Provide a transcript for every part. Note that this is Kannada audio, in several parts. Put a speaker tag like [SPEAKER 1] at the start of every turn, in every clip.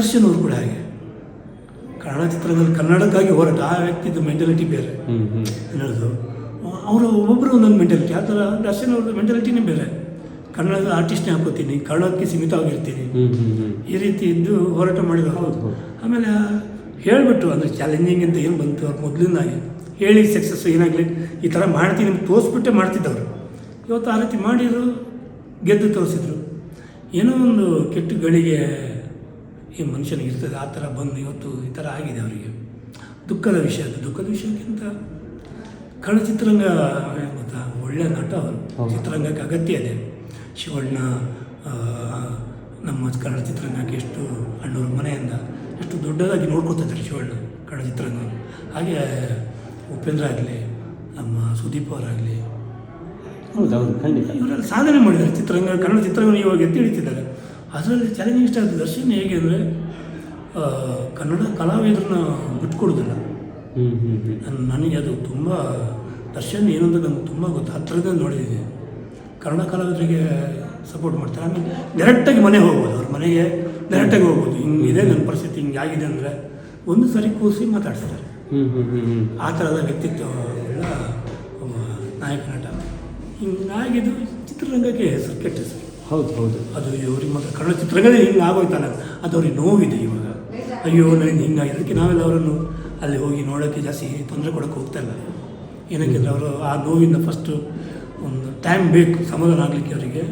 [SPEAKER 1] ದರ್ಶನ್ ಅವರು ಕೂಡ ಹಾಗೆ ಕನ್ನಡ ಚಿತ್ರದಲ್ಲಿ ಕನ್ನಡಕ್ಕಾಗಿ ಹೋರಾಟ ಆ ವ್ಯಕ್ತಿದು ಮೆಂಟಾಲಿಟಿ ಬೇರೆ. ಅನ್ನೋದು ಅವರು ಒಬ್ಬೊಬ್ಬರು ಒಂದೊಂದು ಮೆಂಟಾಲಿಟಿ ಆ ಥರ ದರ್ಶನ್ ಅವ್ರದ್ದು ಮೆಂಟಾಲಿಟಿನೇ ಬೇರೆ. ಕನ್ನಡದ ಆರ್ಟಿಸ್ಟ್ನೇ ಹಾಕೋತೀನಿ ಕನ್ನಡಕ್ಕೆ ಸೀಮಿತವಾಗಿರ್ತೀನಿ. ಈ ರೀತಿ ಇದ್ದು ಹೋರಾಟ ಮಾಡಿದ್ರು
[SPEAKER 2] ಹೌದು.
[SPEAKER 1] ಆಮೇಲೆ ಹೇಳಿಬಿಟ್ಟು ಅಂದರೆ ಚಾಲೆಂಜಿಂಗ್ ಅಂತ ಏನು ಬಂತು ಅವ್ರು ಮೊದಲಿಂದಾಗಿ. ಹೇಳಿ ಸಕ್ಸಸ್ ಏನಾಗಲಿ ಈ ಥರ ಮಾಡ್ತೀನಿ ತೋರಿಸ್ಬಿಟ್ಟೆ ಮಾಡ್ತಿದ್ದವರು. ಇವತ್ತು ಆ ರೀತಿ ಮಾಡಿದ್ರು ಗೆದ್ದು ತೋರಿಸಿದ್ರು. ಏನೋ ಒಂದು ಕೆಟ್ಟ ಗಳಿಗೆ ಈ ಮನುಷ್ಯನಿಗೆ ಇರ್ತದೆ ಆ ಥರ ಬಂದು ಇವತ್ತು ಈ ಥರ ಆಗಿದೆ ಅವರಿಗೆ. ದುಃಖದ ವಿಷಯ ಅದು. ದುಃಖದ ವಿಷಯಕ್ಕಿಂತ ಕನ್ನಡ ಚಿತ್ರರಂಗ ಏನ್ ಗೊತ್ತಾ ಒಳ್ಳೆಯ ನಟ ಅವರು. ಚಿತ್ರರಂಗಕ್ಕೆ ಅಗತ್ಯ ಇದೆ. ಶಿವಣ್ಣ ನಮ್ಮ ಕನ್ನಡ ಚಿತ್ರರಂಗಕ್ಕೆ ಎಷ್ಟು ಅಣ್ಣವ್ರ ಮನೆಯಿಂದ ಎಷ್ಟು ದೊಡ್ಡದಾಗಿ ನೋಡ್ಕೊತಿದ್ದಾರೆ ಶಿವಣ್ಣ ಕನ್ನಡ ಚಿತ್ರರಂಗ ಹಾಗೆ ಉಪೇಂದ್ರ ಆಗಲಿ ನಮ್ಮ ಸುದೀಪ್ ಅವರಾಗಲಿ.
[SPEAKER 2] ಹೌದು ಹೌದು ಖಂಡಿತ.
[SPEAKER 1] ಇವರೆಲ್ಲ ಸಾಧನೆ ಮಾಡಿದ್ದಾರೆ. ಚಿತ್ರರಂಗ ಕನ್ನಡ ಚಿತ್ರರಂಗ ಇವಾಗ ಎತ್ತಿ ಹಿಡಿತಿದ್ದಾರೆ. ಅದರಲ್ಲಿ ಚಾಲೆಂಜಿಂಗ್ ಸ್ಟಾರ್ ದರ್ಶನ್ ಹೇಗೆ ಅಂದರೆ ಕನ್ನಡ ಕಲಾವಿದರನ್ನ ಬಿಟ್ಕೊಡೋದಿಲ್ಲ. ನನಗೆ ಅದು ತುಂಬ ದರ್ಶನ್ ಏನು ಅಂತ ನಂಗೆ ತುಂಬ ಗೊತ್ತು. ಹತ್ತಿರದಿಂದ ನೋಡಿದ್ದೀನಿ ಕನ್ನಡ ಕಲಾವಿದರಿಗೆ ಸಪೋರ್ಟ್ ಮಾಡ್ತಾರೆ. ಆಮೇಲೆ ಡೈರೆಕ್ಟಾಗಿ ಮನೆಗೆ ಹೋಗ್ಬೋದು ಅವ್ರ. ಮನೆಗೆ ಡೈರೆಕ್ಟಾಗಿ ಹೋಗ್ಬೋದು. ಇದೆ ನನ್ನ ಪರಿಸ್ಥಿತಿ ಹಿಂಗೆ ಆಗಿದೆ ಅಂದರೆ ಒಂದು ಸರಿ
[SPEAKER 2] ಕೂಸಿ ಮಾತಾಡ್ತಾರೆ
[SPEAKER 1] ಆ ಥರದ ವ್ಯಕ್ತಿತ್ವ ಎಲ್ಲ ನಾಯಕ ನಟ. ಹಿಂಗಾಗಿದ್ದು ಚಿತ್ರರಂಗಕ್ಕೆ ಹೆಸರು ಕೆಟ್ಟ ಹೆಸರು.
[SPEAKER 2] ಹೌದು ಹೌದು.
[SPEAKER 1] ಅದು ಇವ್ರಿಗೆ ಮತ್ತೆ ಕಳ್ಳ ಚಿತ್ರಗಳೇ ಹಿಂಗೆ ಆಗೋಯ್ತಲ್ಲ ಅದು ಅವ್ರಿಗೆ ನೋವಿದೆ ಇವಾಗ. ಅಯ್ಯೋ ನನಗೆ ಹಿಂಗಾಗಿ ಅದಕ್ಕೆ ನಾವೆಲ್ಲ ಅವರನ್ನು ಅಲ್ಲಿ ಹೋಗಿ ನೋಡೋಕ್ಕೆ ಜಾಸ್ತಿ ತೊಂದರೆ ಕೊಡೋಕೆ ಹೋಗ್ತಾ ಇಲ್ಲ ಏನಕ್ಕೆ ಅವರು ಆ ನೋವಿಂದ ಫಸ್ಟು ಒಂದು ಟೈಮ್ ಬೇಕು ಸಮಾಧಾನ ಆಗಲಿಕ್ಕೆ ಅವರಿಗೆ.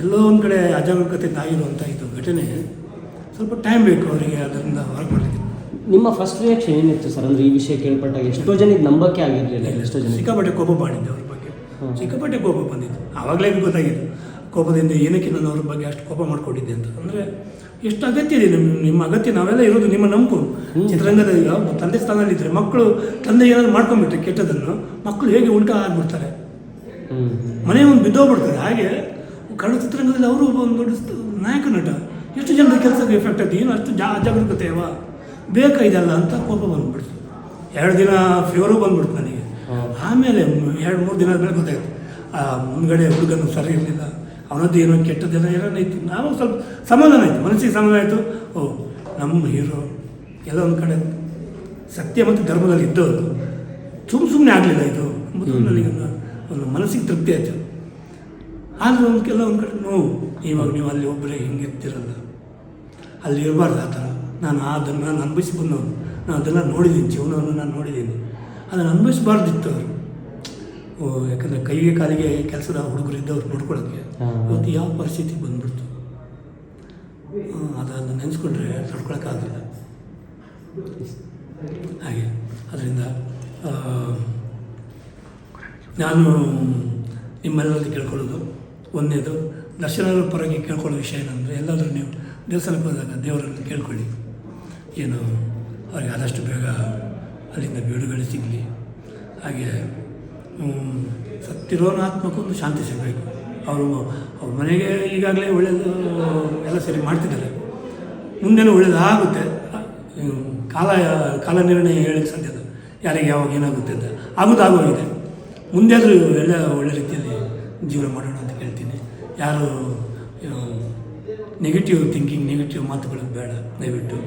[SPEAKER 1] ಎಲ್ಲೋ ಒಂದು ಕಡೆ ಅಜಾಗರೂಕತೆ ಆಗಿರುವಂಥ ಇದು ಘಟನೆ ಸ್ವಲ್ಪ ಟೈಮ್ ಬೇಕು ಅವರಿಗೆ ಅದರಿಂದ ಹೊರಗೆ ಮಾಡಲಿಕ್ಕೆ
[SPEAKER 2] ನಿಮ್ಮ ಫಸ್ಟ್ ರಿಯಾಕ್ಷನ್ ಏನಿತ್ತು ಸರ್? ಅಂದರೆ ಈ ವಿಷಯ ಕೇಳ್ಪಟ್ಟಾಗ ಎಷ್ಟೋ ಜನಕ್ಕೆ ನಂಬಕ್ಕೆ ಆಗಿರಲಿಲ್ಲ ಎಷ್ಟೋ ಜನ
[SPEAKER 1] ಸಿಕ್ಕಾಪಟ್ಟೆ ಕೋಪ ಮಾಡಿದ್ದೆ ಅವ್ರ ಬಗ್ಗೆ. ಸಿಕ್ಕಾಪಟ್ಟೆ ಕೋಪ ಬಂದಿತ್ತು. ಆವಾಗಲೇ ಗೊತ್ತಾಗಿತ್ತು. ಕೋಪದಿಂದ ಏನಕ್ಕೆ ನಾನು ಅವ್ರ ಬಗ್ಗೆ ಅಷ್ಟು ಕೋಪ ಮಾಡ್ಕೊಂಡಿದ್ದೆ ಅಂತ. ಅಂದರೆ ಎಷ್ಟು ಅಗತ್ಯ ಇದೆ ನಿಮ್ಮ ನಿಮ್ಮ ಅಗತ್ಯ ನಾವೆಲ್ಲ ಇರೋದು ನಿಮ್ಮ ನಂಬು
[SPEAKER 2] ಚಿತ್ರರಂಗದಲ್ಲಿ
[SPEAKER 1] ಚಿತ್ರರಂಗದ ಈಗ ತಂದೆ ಸ್ಥಾನದಲ್ಲಿದ್ದರೆ ಮಕ್ಕಳು ತಂದೆ ಏನಾದ್ರು ಮಾಡ್ಕೊಂಡ್ಬಿಟ್ರೆ ಕೆಟ್ಟದನ್ನು ಮಕ್ಕಳು ಹೇಗೆ ಉಲ್ಟಾ ಆಗ್ಬಿಡ್ತಾರೆ? ಮನೆ ಒಂದು ಬಿದ್ದೋಗ್ಬಿಡ್ತಾರೆ ಹಾಗೆ ಕನ್ನಡ ಚಿತ್ರರಂಗದಲ್ಲಿ ಅವರು ಒಬ್ಬ ಒಂದು ದೊಡ್ಡ ನಾಯಕ ನಟ. ಎಷ್ಟು ಜನರ ಕೆಲಸಕ್ಕೆ ಎಫೆಕ್ಟ್ ಆಯ್ತು? ಏನು ಅಷ್ಟು ಜಾ ಅಜಾಗರೂಕತೆ ಅವ? ಬೇಕಾ ಇದೆಲ್ಲ ಅಂತ ಕೋಪ ಬಂದ್ಬಿಡ್ತು. ಎರಡು ದಿನ ಫೀವರು ಬಂದ್ಬಿಡ್ತು ನನಗೆ. ಆಮೇಲೆ ಎರಡು ಮೂರು ದಿನ ಮೇಲೆ ಗೊತ್ತಾಯ್ತು. ಆ ಮುಂದ್ಗಡೆ ಹುಡುಗನು ಸರಿ ಇರಲಿಲ್ಲ. ಅವನದ್ದು ಏನೋ ಕೆಟ್ಟದ್ದೆಲ್ಲ ಏನೋ ಇತ್ತು ನಾವು ಸ್ವಲ್ಪ ಸಮಾಧಾನ ಆಯಿತು ಮನಸ್ಸಿಗೆ ಸಮಾಧಾನ ಆಯಿತು. ಓ ನಮ್ಮ ಹೀರೋ ಎಲ್ಲ ಒಂದು ಕಡೆ ಸತ್ಯ ಮತ್ತು ಧರ್ಮದಲ್ಲಿ ಇದ್ದವರು. ಸುಮ್ಮ ಸುಮ್ಮನೆ ಆಗಲಿಲ್ಲ ಇದು. ನನಗೆ ಒಂದು ಒಂದು ಮನಸ್ಸಿಗೆ ತೃಪ್ತಿ ಆಯಿತು. ಆದರೆ ಒಂದು ಕೆಲವೊಂದು ಒಂದು ಕಡೆ ನೋವು ಇವಾಗ ನೀವು ಅಲ್ಲಿ ಒಬ್ಬರೇ ಹಿಂಗೆ ಇರ್ತಿರಲ್ಲ. ಅಲ್ಲಿ ಇರಬಾರ್ದು ಆ ಥರ. ನಾನು ಅದನ್ನು ನಾನು ಅನುಭವಿಸಿ ಬಂದವನು ನಾನು ಅದೆಲ್ಲ ನೋಡಿದ್ದೀನಿ ಜೀವನವನ್ನು ನಾನು ನೋಡಿದ್ದೀನಿ. ಅದನ್ನು ಅನುಭವಿಸಬಾರ್ದಿತ್ತು ಅವರು ಯಾಕಂದರೆ ಕೈಗೆ ಕಾಲಿಗೆ ಕೆಲಸದ ಹುಡುಗರಿಂದ ಅವ್ರು ನೋಡ್ಕೊಳ್ಳೋಕ್ಕೆ. ಇವತ್ತು ಯಾವ ಪರಿಸ್ಥಿತಿ ಬಂದ್ಬಿಡ್ತು? ಅದನ್ನು ನೆನೆಸ್ಕೊಂಡ್ರೆ ತಡ್ಕೊಳಕ್ಕಾಗಲ್ಲ. ಹಾಗೆ ಅದರಿಂದ ನಾನು ನಿಮ್ಮೆಲ್ಲರಲ್ಲಿ ಕೇಳ್ಕೊಳ್ಳೋದು. ಒಂದನೇದು ದರ್ಶನದ ಪರವಾಗಿ ಕೇಳ್ಕೊಳ್ಳೋ ವಿಷಯ ಏನಂದರೆ ಎಲ್ಲಾದರೂ ನೀವು ದೇವಸ್ಥಾನಕ್ಕೆ ಹೋದಾಗ ದೇವರನ್ನು ಕೇಳ್ಕೊಳ್ಳಿ. ಏನು ಅವ್ರಿಗೆ ಆದಷ್ಟು ಬೇಗ ಅಲ್ಲಿಂದ ಬಿಡುಗಡೆ ಸಿಗಲಿ. ಹಾಗೆ ಸತ್ತಿರೋನ ಒಂದು ಶಾಂತಿ ಸಿಗಬೇಕು. ಅವರು, ಅವ್ರ ಮನೆಗೆ ಈಗಾಗಲೇ ಒಳ್ಳೆಯದು ಎಲ್ಲ ಸರಿ ಮಾಡ್ತಿದ್ದಾರೆ. ಮುಂದೆನೂ ಒಳ್ಳೆಯದಾಗುತ್ತೆ ಕಾಲ ಕಾಲ ನಿರ್ಣಯ ಹೇಳಕ್ಕೆ ಸಾಧ್ಯ ಅದು ಯಾರಿಗೆ ಯಾವಾಗ ಏನಾಗುತ್ತೆ ಅಂತ. ಆಗೋದು ಆಗೋಗಿದೆ. ಮುಂದೆ ಆದರೂ ಎಲ್ಲ ಒಳ್ಳೆ ರೀತಿಯಲ್ಲಿ ಜೀವನ ಮಾಡೋಣ ಅಂತ ಕೇಳ್ತೀನಿ. ಯಾರು ನೆಗೆಟಿವ್ ಥಿಂಕಿಂಗ್ ನೆಗೆಟಿವ್ ಮಾತುಗಳು ಬೇಡ. ದಯವಿಟ್ಟು.